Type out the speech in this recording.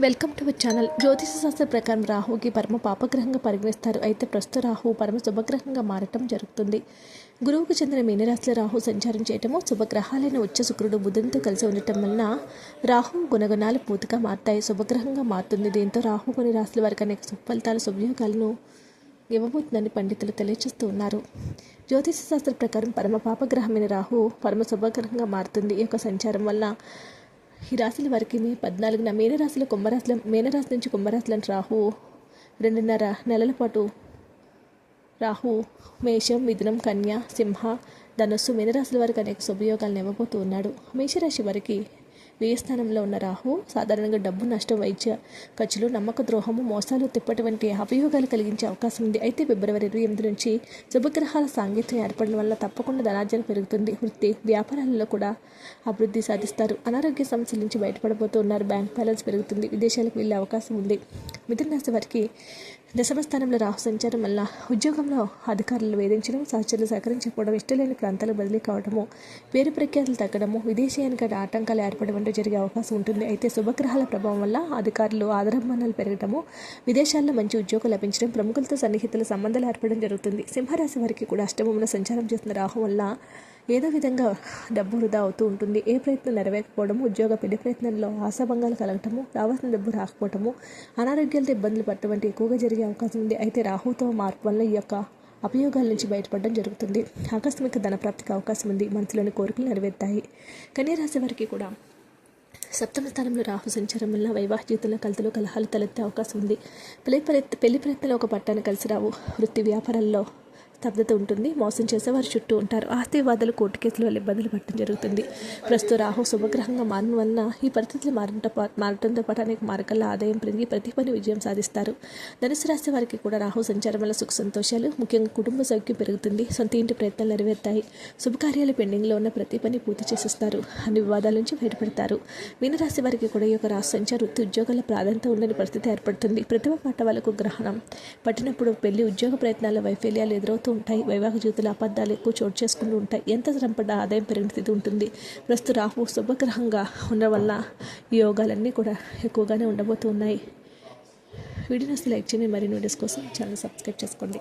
Welcome to our channel. జ్యోతిష శాస్త్ర ప్రకారం రాహుకి పరమ పాపగ్రహంగా పరిగణిస్తారు. అయితే ప్రస్తుత రాహు పరమ శుభగ్రహంగా మారటం జరుగుతుంది. గురువుకు చెందిన మీనరాశిలో రాహు సంచారం చేయటము శుభగ్రహాలైన ఉచ్చ శుక్రుడు బుధునితో కలిసి ఉండటం వలన రాహు గుణగుణాలు పూర్తిగా మారుతాయి శుభగ్రహంగా మారుతుంది. దీంతో రాహు కొన్ని రాశుల వారికి అనేక సుఫలితాలు శుభయోగాలను ఇవ్వబోతుందని పండితులు తెలియజేస్తూ ఉన్నారు. జ్యోతిష శాస్త్ర ప్రకారం పరమ పాపగ్రహమైన రాహు పరమ శుభగ్రహంగా మారుతుంది. ఈ యొక్క సంచారం వల్ల ఈ రాశుల వారికి మీ పద్నాలుగున మీనరాశిలో కుంభరాశుల మీనరాశి నుంచి కుంభరాశులను రాహు రెండున్నర నెలల పాటు రాహు మేషం మిథునం కన్య సింహ ధనుస్సు మీనరాశుల వారికి అనేక శుభయోగాలను ఇవ్వబోతూ ఉన్నాడు. మేషరాశి వారికి వ్యయ స్థానంలో ఉన్న రాహు సాధారణంగా డబ్బు నష్టం వైద్య ఖర్చులు నమ్మక ద్రోహము మోసాలు తిప్పటి వంటి అభియోగాలు కలిగించే అవకాశం ఉంది. అయితే ఫిబ్రవరి ఇరవై ఎనిమిది నుంచి శుభగ్రహాల సాంగత్యం ఏర్పడడం వల్ల తప్పకుండా ధనార్జన పెరుగుతుంది. వృత్తి వ్యాపారాలలో కూడా అభివృద్ధి సాధిస్తారు. అనారోగ్య సమస్యల నుంచి బయటపడబోతున్నారు. బ్యాంక్ బ్యాలెన్స్ పెరుగుతుంది. విదేశాలకు వెళ్ళే అవకాశం ఉంది. మిథున రాశి వారికి దశమ స్థానంలో రాహు సంచారం వల్ల ఉద్యోగంలో అధికారులు వేధించడం సహచరులు సహకరించకపోవడం ఇష్టలేని ప్రాంతాలు బదిలీ కావడము పేరు ప్రఖ్యాతులు తగ్గడము విదేశీయానికి ఆటంకాలు ఏర్పడడం వంటి జరిగే అవకాశం ఉంటుంది. అయితే శుభగ్రహాల ప్రభావం వల్ల అధికారులు ఆదరాభిమానాలు పెరగడము విదేశాల్లో మంచి ఉద్యోగం లభించడం ప్రముఖులతో సన్నిహితుల సంబంధాలు ఏర్పడడం జరుగుతుంది. సింహరాశి వారికి కూడా అష్టమంలో సంచారం చేస్తున్న రాహు వల్ల ఏదో విధంగా డబ్బు వృధా అవుతూ ఉంటుంది. ఏ ప్రయత్నం నెరవేరకపోవడము ఉద్యోగ పెళ్ళి ప్రయత్నంలో ఆశాభంగాలు కలగటము రావాల్సిన డబ్బు రాకపోవటము అనారోగ్యాలతో ఇబ్బందులు పడటం ఎక్కువగా జరిగే అవకాశం ఉంది. అయితే రాహుతో మార్పు వల్ల ఈ యొక్క అపయోగాల నుంచి బయటపడడం జరుగుతుంది. ఆకస్మిక ధనప్రాప్తికి అవకాశం ఉంది. మనసులోని కోరికలు నెరవేరుతాయి. కన్యరాశి వారికి కూడా సప్తమ స్థానంలో రాహు సంచారం వల్ల వైవాహిక జీవితంలో కలతలు కలహాలు తలెత్తే అవకాశం ఉంది. పెళ్ళి పెళ్ళి ప్రయత్నంలో ఒక పట్టాన్ని కలిసి రావు. వృత్తి వ్యాపారాల్లో స్తబ్దత ఉంటుంది. మోసం చేసే వారు చుట్టూ ఉంటారు. ఆస్తివాదులు కోర్టు కేసుల వల్ల ఇబ్బందులు పడటం జరుగుతుంది. ప్రస్తుత రాహు శుభగ్రహంగా మారడం వలన ఈ పరిస్థితులు మారట మారటంతో పాటు అనేక మార్గాల ఆదాయం పెరిగి ప్రతి పని విజయం సాధిస్తారు. ధనుసు రాశి వారికి కూడా రాహు సంచారం వల్ల సుఖ సంతోషాలు ముఖ్యంగా కుటుంబ సౌఖ్యం పెరుగుతుంది. సొంత ఇంటి ప్రయత్నాలు నెరవేరుతాయి. శుభకార్యాలు పెండింగ్లో ఉన్న ప్రతి పని పూర్తి చేసేస్తారు. అన్ని వివాదాల నుంచి బయటపడతారు. మీనరాశి వారికి కూడా ఈ యొక్క రాశి సంచార వృత్తి ఉద్యోగాల ప్రాధాన్యత ఉండని పరిస్థితి ఏర్పడుతుంది. ప్రతిభ పాట వాళ్ళకు గ్రహణం. పట్టినప్పుడు పెళ్ళి ఉద్యోగ ప్రయత్నాల వైఫల్యాలు ఎదురవుతూ ఉంటాయి. వైవాహిక జీవితంలో అబద్ధాలు ఎక్కువ చోటు చేసుకుంటూ ఉంటాయి. ఎంత శ్రమపడ్డ ఆదాయం పెరిగిన స్థితి ఉంటుంది. ప్రస్తుత రాహు శుభగ్రహంగా ఉండడం వల్ల ఈ యోగాలన్నీ కూడా ఎక్కువగానే ఉండబోతున్నాయి. వీడియోస్ లైక్ చేయండి. మరిన్ని వీడియోస్ కోసం ఛానల్ సబ్స్క్రైబ్ చేసుకోండి.